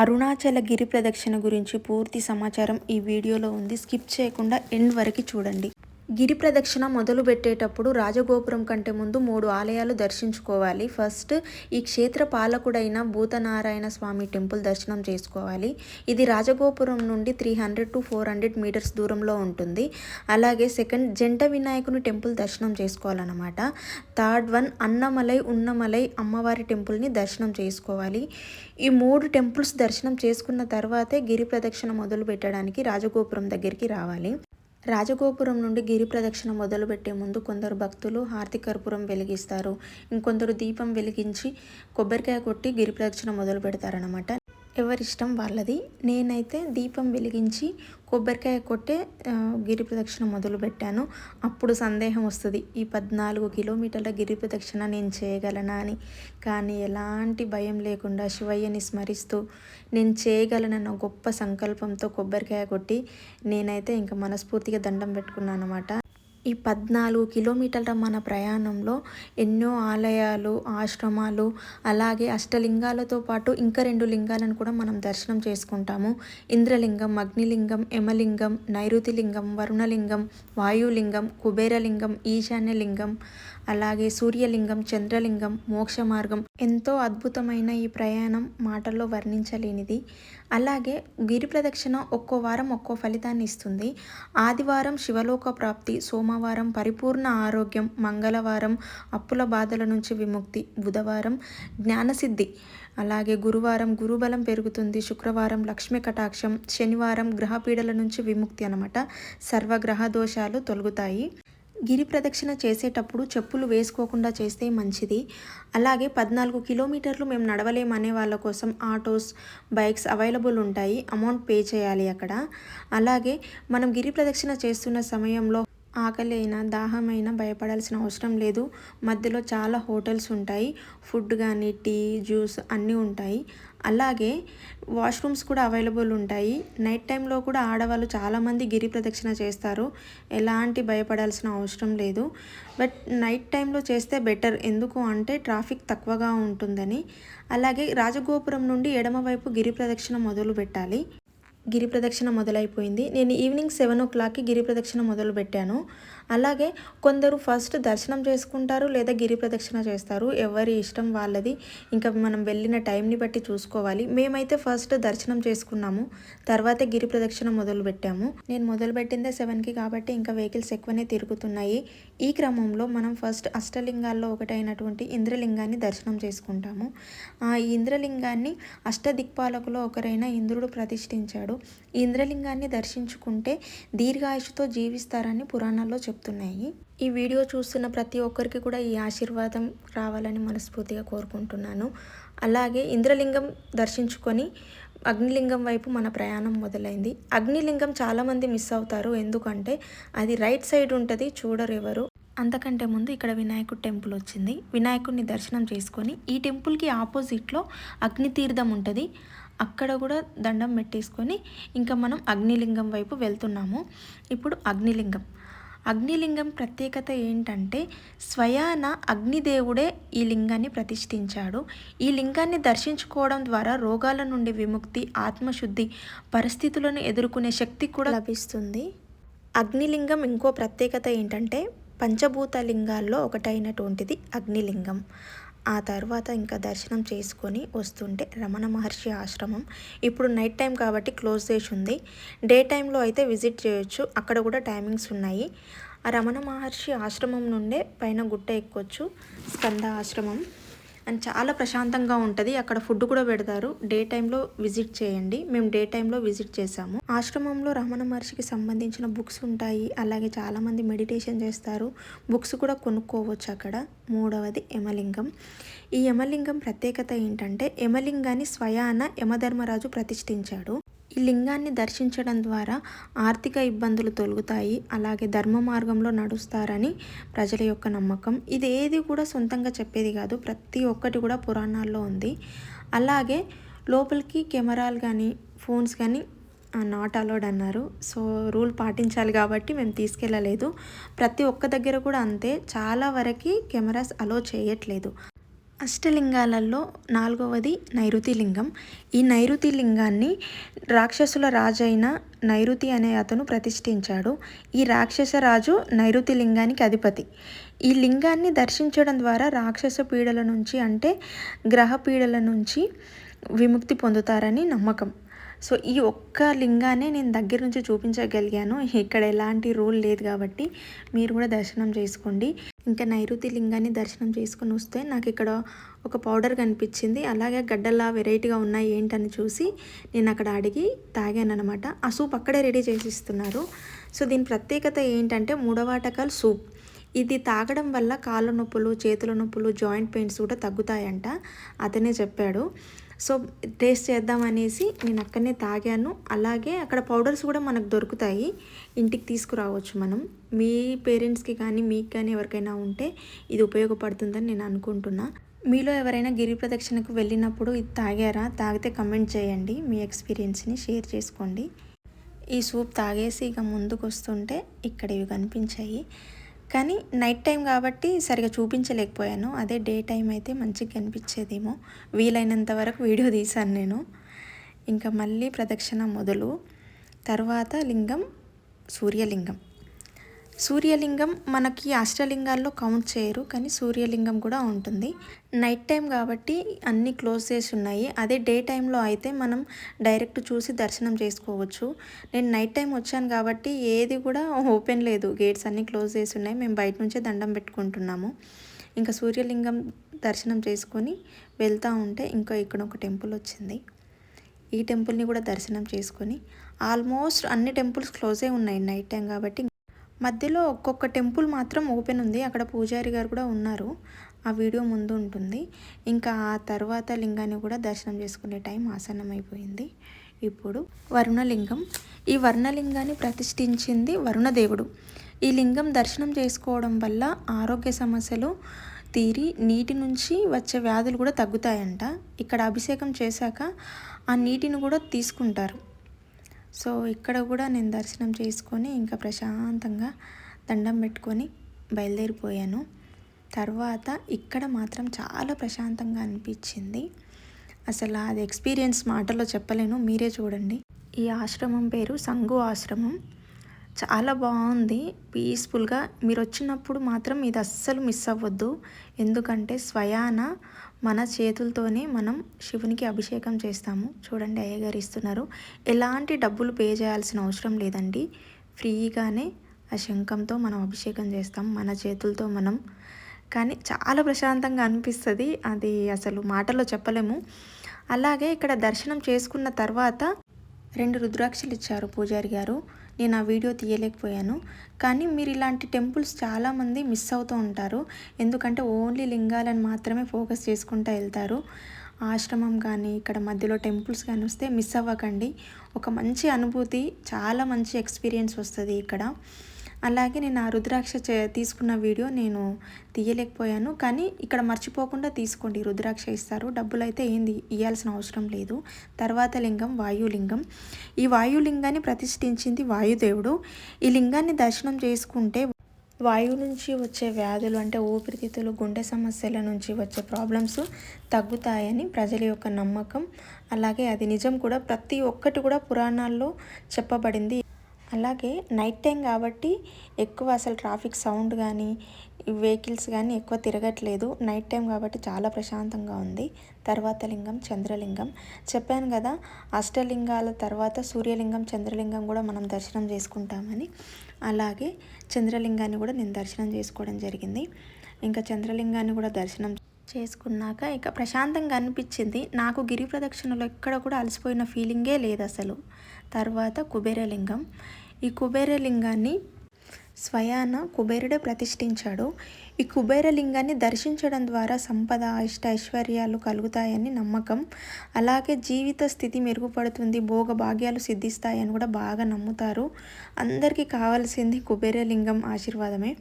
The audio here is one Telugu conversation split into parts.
అరుణాచల గిరి ప్రదక్షిణ గురించి పూర్తి సమాచారం ఈ వీడియోలో ఉంది. స్కిప్ చేయకుండా ఎండ్ వరకు చూడండి. గిరి ప్రదక్షిణ మొదలు పెట్టేటప్పుడు రాజగోపురం కంటే ముందు మూడు ఆలయాలు దర్శించుకోవాలి. ఫస్ట్ ఈ క్షేత్ర పాలకుడైన భూతనారాయణ స్వామి టెంపుల్ దర్శనం చేసుకోవాలి. ఇది రాజగోపురం నుండి three hundred to four hundred metres దూరంలో ఉంటుంది. అలాగే సెకండ్ జంట వినాయకుని టెంపుల్ దర్శనం చేసుకోవాలన్నమాట. థర్డ్ వన్ అన్నమలై ఉన్నమలై అమ్మవారి టెంపుల్ని దర్శనం చేసుకోవాలి. ఈ మూడు టెంపుల్స్ దర్శనం చేసుకున్న తర్వాతే గిరి ప్రదక్షిణ మొదలు పెట్టడానికి రాజగోపురం దగ్గరికి రావాలి. రాజగోపురం నుండి గిరి ప్రదక్షిణ మొదలుపెట్టే ముందు కొందరు భక్తులు హారతి కర్పూరం వెలిగిస్తారు. ఇంకొందరు దీపం వెలిగించి కొబ్బరికాయ కొట్టి గిరి ప్రదక్షిణ మొదలు పెడతారనమాట ఎవరిష్టం వాళ్ళది. నేనైతే దీపం వెలిగించి కొబ్బరికాయ కొట్టే గిరి ప్రదక్షిణ మొదలుపెట్టాను అప్పుడు సందేహం వస్తుంది. ఈ పద్నాలుగు కిలోమీటర్ల గిరి ప్రదక్షిణ నేను చేయగలనా అని. కానీ ఎలాంటి భయం లేకుండా శివయ్యని స్మరిస్తూ నేను చేయగలనన్న గొప్ప సంకల్పంతో కొబ్బరికాయ కొట్టి నేనైతే ఇంకా మనస్ఫూర్తిగా దండం పెట్టుకున్నాను అనమాట ఈ పద్నాలుగు కిలోమీటర్ల మన ప్రయాణంలో ఎన్నో ఆలయాలు ఆశ్రమాలు అలాగే అష్టలింగాలతో పాటు ఇంకా రెండు లింగాలను కూడా మనం దర్శనం చేసుకుంటాము. ఇంద్రలింగం అగ్నిలింగం యమలింగం నైరుతిలింగం వరుణలింగం వాయులింగం కుబేరలింగం ఈశాన్యలింగం అలాగే సూర్యలింగం చంద్రలింగం మోక్ష మార్గం ఎంతో అద్భుతమైన ఈ ప్రయాణం మాటల్లో వర్ణించలేనిది. అలాగే గిరి ప్రదక్షిణ ఒక్కో వారం ఒక్కో ఫలితాన్ని ఇస్తుంది. ఆదివారం శివలోక ప్రాప్తి సోమవారం పరిపూర్ణ ఆరోగ్యం మంగళవారం అప్పుల బాధల నుంచి విముక్తి బుధవారం జ్ఞానసిద్ధి. అలాగే గురువారం గురుబలం పెరుగుతుంది శుక్రవారం లక్ష్మీ కటాక్షం శనివారం గ్రహపీడల నుంచి విముక్తి అనమాట సర్వగ్రహ దోషాలు తొలగుతాయి. గిరి ప్రదక్షిణ చేసేటప్పుడు చెప్పులు వేసుకోకుండా చేస్తే మంచిది. అలాగే పద్నాలుగు కిలోమీటర్లు మేము నడవలేమనే వాళ్ళ కోసం ఆటోస్ బైక్స్ అవైలబుల్ ఉంటాయి. అమౌంట్ పే చేయాలి అక్కడ. అలాగే మనం గిరి ప్రదక్షిణ చేస్తున్న సమయంలో ఆకలి అయినా దాహమైనా భయపడాల్సిన అవసరం లేదు. మధ్యలో చాలా హోటల్స్ ఉంటాయి. ఫుడ్ కానీ టీ జ్యూస్ అన్నీ ఉంటాయి. అలాగే వాష్రూమ్స్ కూడా అవైలబుల్ ఉంటాయి. నైట్ టైంలో కూడా ఆడవాళ్ళు చాలామంది గిరి ప్రదక్షిణ చేస్తారు. ఎలాంటి భయపడాల్సిన అవసరం లేదు. బట్ నైట్ టైంలో చేస్తే బెటర్. ఎందుకు అంటే ట్రాఫిక్ తక్కువగా ఉంటుందని. అలాగే రాజగోపురం నుండి ఎడమవైపు గిరి ప్రదక్షిణ మొదలు పెట్టాలి గిరి ప్రదక్షిణ మొదలైపోయింది. నేను ఈవినింగ్ సెవెన్ ఓ క్లాక్కి గిరి ప్రదక్షిణ మొదలు పెట్టాను. అలాగే కొందరు ఫస్ట్ దర్శనం చేసుకుంటారు లేదా గిరి ప్రదక్షిణ చేస్తారు. ఎవరి ఇష్టం వాళ్ళది. ఇంకా మనం వెళ్ళిన టైంని బట్టి చూసుకోవాలి. మేమైతే ఫస్ట్ దర్శనం చేసుకున్నాము. తర్వాత గిరి ప్రదక్షిణ మొదలు పెట్టాము. నేను మొదలు పెట్టిందే సెవెన్కి కాబట్టి ఇంకా వెహికల్స్ ఎక్కువనే తిరుగుతున్నాయి. ఈ క్రమంలో మనం ఫస్ట్ అష్టలింగాల్లో ఒకటైనటువంటి ఇంద్రలింగాన్ని దర్శనం చేసుకుంటాము. ఆ ఈ ఇంద్రలింగాన్ని అష్టదిక్పాలకులో ఒకరైన ఇంద్రుడు ప్రతిష్ఠించాడు. ఈ ఇంద్రలింగాన్ని దర్శించుకుంటే దీర్ఘాయుషుతో జీవిస్తారని పురాణాల్లో చెప్తున్నాయి. ఈ వీడియో చూస్తున్న ప్రతి ఒక్కరికి కూడా ఈ ఆశీర్వాదం రావాలని మనస్ఫూర్తిగా కోరుకుంటున్నాను. అలాగే ఇంద్రలింగం దర్శించుకొని అగ్నిలింగం వైపు మన ప్రయాణం మొదలైంది. అగ్నిలింగం చాలామంది మిస్ అవుతారు. ఎందుకంటే అది రైట్ సైడ్ ఉంటుంది చూడరు ఎవరు. అంతకంటే ముందు ఇక్కడ వినాయకుడు టెంపుల్ వచ్చింది. వినాయకుడిని దర్శనం చేసుకొని ఈ టెంపుల్కి ఆపోజిట్లో అగ్నితీర్థం ఉంటుంది. అక్కడ కూడా దండం పెట్టేసుకొని ఇంకా మనం అగ్నిలింగం వైపు వెళ్తున్నాము. ఇప్పుడు అగ్నిలింగం. అగ్నిలింగం ప్రత్యేకత ఏంటంటే స్వయాన అగ్నిదేవుడే ఈ లింగాన్ని ప్రతిష్ఠించాడు. ఈ లింగాన్ని దర్శించుకోవడం ద్వారా రోగాల నుండి విముక్తి ఆత్మశుద్ధి పరిస్థితులను ఎదుర్కొనే శక్తి కూడా లభిస్తుంది. అగ్నిలింగం ఇంకో ప్రత్యేకత ఏంటంటే పంచభూత లింగాల్లో ఒకటైనటువంటిది అగ్నిలింగం. ఆ తర్వాత ఇంకా దర్శనం చేసుకొని వస్తుంటే రమణ మహర్షి ఆశ్రమం. ఇప్పుడు నైట్ టైం కాబట్టి క్లోజ్ చేసి ఉంది. డే టైంలో అయితే విజిట్ చేయొచ్చు. అక్కడ కూడా టైమింగ్స్ ఉన్నాయి. ఆ రమణ మహర్షి ఆశ్రమం నుండే పైన గుట్ట ఎక్కొచ్చు. స్కంద ఆశ్రమం. అండ్ చాలా ప్రశాంతంగా ఉంటుంది. అక్కడ ఫుడ్ కూడా పెడతారు. డే టైంలో విజిట్ చేయండి. మేము డే టైంలో విజిట్ చేసాము. ఆశ్రమంలో రమణ మహర్షికి సంబంధించిన బుక్స్ ఉంటాయి. అలాగే చాలామంది మెడిటేషన్ చేస్తారు. బుక్స్ కూడా కొనుక్కోవచ్చు అక్కడ. మూడవది యమలింగం. ఈ యమలింగం ప్రత్యేకత ఏంటంటే యమలింగాన్ని స్వయాన యమధర్మరాజు ప్రతిష్ఠించాడు. ఈ లింగాన్ని దర్శించడం ద్వారా ఆర్థిక ఇబ్బందులు తొలగుతాయి. అలాగే ధర్మ మార్గంలో నడుస్తారని ప్రజల యొక్క నమ్మకం. ఇది ఏది కూడా సొంతంగా చెప్పేది కాదు. ప్రతి ఒక్కటి కూడా పురాణాల్లో ఉంది. అలాగే లోపలికి కెమెరాలు కానీ ఫోన్స్ కానీ నాట్ అలౌడ్ అన్నారు. సో రూల్ పాటించాలి కాబట్టి మేము తీసుకెళ్ళలేదు. ప్రతి ఒక్క దగ్గర కూడా అంతే. చాలా వరకు కెమెరాస్ అలో చేయట్లేదు. అష్టలింగాలలో నాలుగవది నైరుతి లింగం ఈ నైరుతి లింగాన్ని రాక్షసుల రాజైన నైరుతి అనే అతను ప్రతిష్ఠించాడు. ఈ రాక్షస రాజు నైరుతి లింగానికి అధిపతి. ఈ లింగాన్ని దర్శించడం ద్వారా రాక్షస పీడల నుంచి అంటే గ్రహ పీడల నుంచి విముక్తి పొందుతారని నమ్మకం. సో ఈ ఒక్క లింగానే నేను దగ్గర నుంచి చూపించగలిగాను. ఇక్కడ ఎలాంటి రూల్ లేదు కాబట్టి మీరు కూడా దర్శనం చేసుకోండి. ఇంకా నైరుతి లింగాన్ని దర్శనం చేసుకుని వస్తే నాకు ఇక్కడ ఒక పౌడర్ కనిపించింది. అలాగే గడ్డల్లా వెరైటీగా ఉన్నాయి ఏంటని చూసి నేను అక్కడ అడిగి తాగాను అనమాట ఆ సూప్ అక్కడే రెడీ చేసిస్తున్నారు సో దీని ప్రత్యేకత ఏంటంటే మూడవాటకాలు సూప్. ఇది తాగడం వల్ల కాళ్ళ నొప్పులు చేతుల నొప్పులు జాయింట్ పెయిన్స్ కూడా తగ్గుతాయంట. అతనే చెప్పాడు. సో టేస్ట్ చేద్దామనేసి నేను అక్కడనే తాగాను. అలాగే అక్కడ పౌడర్స్ కూడా మనకు దొరుకుతాయి. ఇంటికి తీసుకురావచ్చు మనం. మీ పేరెంట్స్కి కానీ మీకు కానీ ఎవరికైనా ఉంటే ఇది ఉపయోగపడుతుందని నేను అనుకుంటున్నా. మీలో ఎవరైనా గిరి ప్రదక్షిణకు వెళ్ళినప్పుడు ఇది తాగారా? తాగితే కమెంట్ చేయండి. మీ ఎక్స్పీరియన్స్ని షేర్ చేసుకోండి. ఈ సూప్ తాగేసి ఇక ముందుకు వస్తుంటే ఇక్కడ ఇవి కనిపించాయి. కానీ నైట్ టైం కాబట్టి సరిగా చూపించలేకపోయాను. అదే డే టైం అయితే మంచిగా కనిపించేదేమో. వీలైనంత వరకు వీడియో తీశాను నేను. ఇంకా మళ్ళీ ప్రదక్షిణ మొదలు. తర్వాత లింగం సూర్యలింగం. సూర్యలింగం మనకి అష్టలింగాల్లో కౌంట్ చేయరు కానీ సూర్యలింగం కూడా ఉంటుంది. నైట్ టైం కాబట్టి అన్నీ క్లోజ్ చేసి ఉన్నాయి. అదే డే టైంలో అయితే మనం డైరెక్ట్ చూసి దర్శనం చేసుకోవచ్చు. నేను నైట్ టైం వచ్చాను కాబట్టి ఏది కూడా ఓపెన్ లేదు. గేట్స్ అన్నీ క్లోజ్ చేసి ఉన్నాయి. మేము బయట నుంచే దండం పెట్టుకుంటున్నాము. ఇంకా సూర్యలింగం దర్శనం చేసుకొని వెళ్తూ ఉంటే ఇంకా ఇక్కడ ఒక టెంపుల్ వచ్చింది. ఈ టెంపుల్ని కూడా దర్శనం చేసుకొని ఆల్మోస్ట్ అన్ని టెంపుల్స్ క్లోజే ఉన్నాయి నైట్ టైం కాబట్టి. మధ్యలో ఒక్కొక్క టెంపుల్ మాత్రం ఓపెన్ ఉంది. అక్కడ పూజారి గారు కూడా ఉన్నారు. ఆ వీడియో ముందు ఉంటుంది. ఇంకా ఆ తర్వాత లింగాన్ని కూడా దర్శనం చేసుకునే టైం ఆసన్నం అయిపోయింది ఇప్పుడు వరుణలింగం. ఈ వర్ణలింగాన్ని ప్రతిష్ఠించింది వరుణదేవుడు. ఈ లింగం దర్శనం చేసుకోవడం వల్ల ఆరోగ్య సమస్యలు తీరి నీటి నుంచి వచ్చే వ్యాధులు కూడా తగ్గుతాయంట. ఇక్కడ అభిషేకం చేశాక ఆ నీటిని కూడా తీసుకుంటారు. సో ఇక్కడ కూడా నేను దర్శనం చేసుకొని ఇంకా ప్రశాంతంగా దండం పెట్టుకొని బయలుదేరిపోయాను. తర్వాత ఇక్కడ మాత్రం చాలా ప్రశాంతంగా అనిపించింది. అసలు అది ఎక్స్పీరియన్స్ మాటలో చెప్పలేను మీరే చూడండి. ఈ ఆశ్రమం పేరు సంఘు ఆశ్రమం. చాలా బాగుంది. పీస్ఫుల్గా మీరు వచ్చినప్పుడు మాత్రం ఇది అస్సలు మిస్ అవ్వద్దు ఎందుకంటే స్వయాన మన చేతులతోనే మనం శివునికి అభిషేకం చేస్తాము. చూడండి అయ్యగారు ఇస్తున్నారు. ఎలాంటి డబ్బులు పే చేయాల్సిన అవసరం లేదండి. ఫ్రీగానే ఆ శంఖంతో మనం అభిషేకం చేస్తాం. మన చేతులతో మనం. కానీ చాలా ప్రశాంతంగా అనిపిస్తుంది. అది అసలు మాటలో చెప్పలేము. అలాగే ఇక్కడ దర్శనం చేసుకున్న తర్వాత రెండు రుద్రాక్షలు ఇచ్చారు పూజారి గారు. నేను ఆ వీడియో తీయలేకపోయాను. కానీ మీరు ఇలాంటి టెంపుల్స్ చాలామంది మిస్ అవుతూ ఉంటారు. ఎందుకంటే ఓన్లీ లింగాలను మాత్రమే ఫోకస్ చేసుకుంటూ వెళ్తారు. ఆశ్రమం కానీ ఇక్కడ మధ్యలో టెంపుల్స్ కానీ వస్తే మిస్ అవ్వకండి. ఒక మంచి అనుభూతి చాలా మంచి ఎక్స్పీరియన్స్ వస్తుంది ఇక్కడ. అలాగే నేను ఆ రుద్రాక్ష తీసుకున్న వీడియో నేను తీయలేకపోయాను. కానీ ఇక్కడ మర్చిపోకుండా తీసుకోండి. రుద్రాక్ష ఇస్తారు. డబ్బులు అయితే ఏంది? ఇవ్వాల్సిన అవసరం లేదు. తర్వాత లింగం వాయులింగం. ఈ వాయులింగాన్ని ప్రతిష్ఠించింది వాయుదేవుడు. ఈ లింగాన్ని దర్శనం చేసుకుంటే వాయువు నుంచి వచ్చే వ్యాధులు అంటే ఊపిరితిత్తులు గుండె సమస్యల నుంచి వచ్చే ప్రాబ్లమ్స్ తగ్గుతాయని ప్రజల యొక్క నమ్మకం. అలాగే అది నిజం కూడా ప్రతి ఒక్కటి కూడా పురాణాల్లో చెప్పబడింది. అలాగే నైట్ టైం కాబట్టి ఎక్కువ అసలు ట్రాఫిక్ సౌండ్ కానీ వెహికల్స్ కానీ ఎక్కువ తిరగట్లేదు. నైట్ టైం కాబట్టి చాలా ప్రశాంతంగా ఉంది. తర్వాత లింగం చంద్రలింగం. చెప్పాను కదా అష్టలింగాల తర్వాత సూర్యలింగం చంద్రలింగం కూడా మనం దర్శనం చేసుకుంటామని. అలాగే చంద్రలింగాన్ని కూడా నేను దర్శనం చేసుకోవడం జరిగింది. ఇంకా చంద్రలింగాన్ని కూడా దర్శనం చేసుకున్నాక ఇక ప్రశాంతంగా అనిపించింది. నాకు గిరి ప్రదక్షిణలో ఎక్కడ కూడా అలసిపోయిన ఫీలింగే లేదు అసలు. తర్వాత కుబేరలింగం. ఈ కుబేరలింగాన్ని స్వయాన కుబేరుడే ప్రతిష్ఠించాడు. ఈ కుబేరలింగాన్ని దర్శించడం ద్వారా సంపద ఇష్ట ఐశ్వర్యాలు కలుగుతాయని నమ్మకం. అలాగే జీవిత స్థితి మెరుగుపడుతుంది భోగ భాగ్యాలు సిద్ధిస్తాయని కూడా బాగా నమ్ముతారు. అందరికీ కావాల్సింది కుబేరలింగం ఆశీర్వాదమే.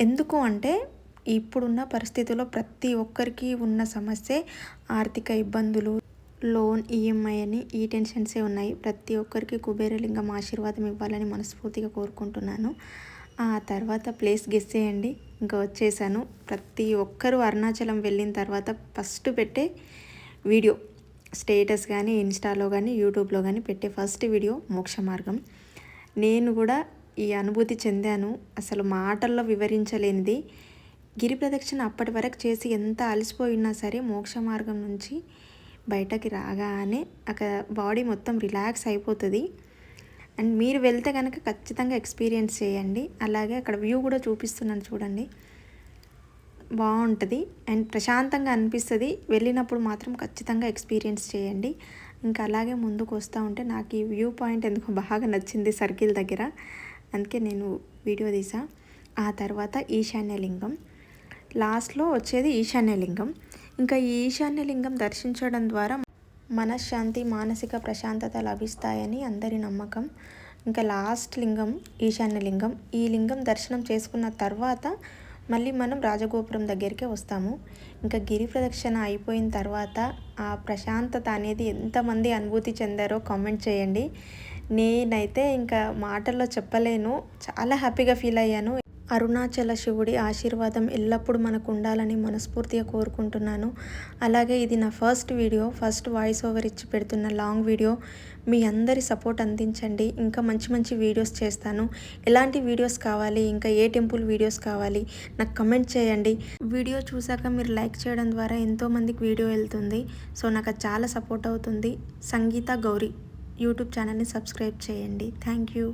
ఎందుకు అంటే ఇప్పుడున్న పరిస్థితుల్లో ప్రతి ఒక్కరికి ఉన్న సమస్య ఆర్థిక ఇబ్బందులు లోన్ ఈఎంఐ అని ఈ టెన్షన్సే ఉన్నాయి. ప్రతి ఒక్కరికి కుబేరలింగం ఆశీర్వాదం ఇవ్వాలని మనస్ఫూర్తిగా కోరుకుంటున్నాను. ఆ తర్వాత ప్లేస్ గెస్ చేయండి. ఇంకా వచ్చేసాను. ప్రతి ఒక్కరూ అరుణాచలం వెళ్ళిన తర్వాత ఫస్ట్ పెట్టే వీడియో స్టేటస్ కానీ ఇన్స్టాలో కానీ యూట్యూబ్లో కానీ పెట్టే ఫస్ట్ వీడియో మోక్ష మార్గం. నేను కూడా ఈ అనుభూతి చెందాను. అసలు మాటల్లో వివరించలేనిది. గిరి ప్రదక్షిణ అప్పటి వరకు చేసి ఎంత అలసిపోయినా సరే మోక్ష మార్గం నుంచి బయటకి రాగానే అక్కడ బాడీ మొత్తం రిలాక్స్ అయిపోతుంది. అండ్ మీరు వెళ్తే కనుక ఖచ్చితంగా ఎక్స్పీరియన్స్ చేయండి. అలాగే అక్కడ వ్యూ కూడా చూపిస్తున్నాను చూడండి. బాగుంటుంది. అండ్ ప్రశాంతంగా అనిపిస్తుంది. వెళ్ళినప్పుడు మాత్రం ఖచ్చితంగా ఎక్స్పీరియన్స్ చేయండి. ఇంకా అలాగే ముందుకు వస్తూ ఉంటే నాకు ఈ వ్యూ పాయింట్ ఎందుకో బాగా నచ్చింది సర్కిల్ దగ్గర. అందుకే నేను వీడియో తీసా. ఆ తర్వాత ఈశాన్యలింగం. లాస్ట్లో వచ్చేది ఈశాన్యలింగం. ఇంకా ఈ ఈశాన్యలింగం దర్శించడం ద్వారా మనశ్శాంతి మానసిక ప్రశాంతత లభిస్తాయని అందరి నమ్మకం. ఇంకా లాస్ట్ లింగం ఈశాన్య లింగం ఈ లింగం దర్శనం చేసుకున్న తర్వాత మళ్ళీ మనం రాజగోపురం దగ్గరికి వస్తాము. ఇంకా గిరి ప్రదక్షిణ అయిపోయిన తర్వాత ఆ ప్రశాంతత అనేది ఎంతమంది అనుభూతి చెందారో కామెంట్ చేయండి. నేనైతే ఇంకా మాటల్లో చెప్పలేను. చాలా హ్యాపీగా ఫీల్ అయ్యాను. అరుణాచల శివుడి ఆశీర్వాదం ఎల్లప్పుడూ మనకు ఉండాలని మనస్ఫూర్తిగా కోరుకుంటున్నాను. అలాగే ఇది నా first video first voice over ఇచ్చి పెడుతున్న లాంగ్ వీడియో. మీ అందరి సపోర్ట్ అందించండి. ఇంకా మంచి మంచి వీడియోస్ చేస్తాను. ఎలాంటి వీడియోస్ కావాలి? ఇంకా ఏ టెంపుల్ వీడియోస్ కావాలి? నాకు కమెంట్ చేయండి. వీడియో చూసాక మీరు లైక్ చేయడం ద్వారా ఎంతోమందికి వీడియో వెళ్తుంది. సో నాకు చాలా సపోర్ట్ అవుతుంది. సంగీత గౌరీ యూట్యూబ్ ఛానల్ని సబ్స్క్రైబ్ చేయండి. Thank you.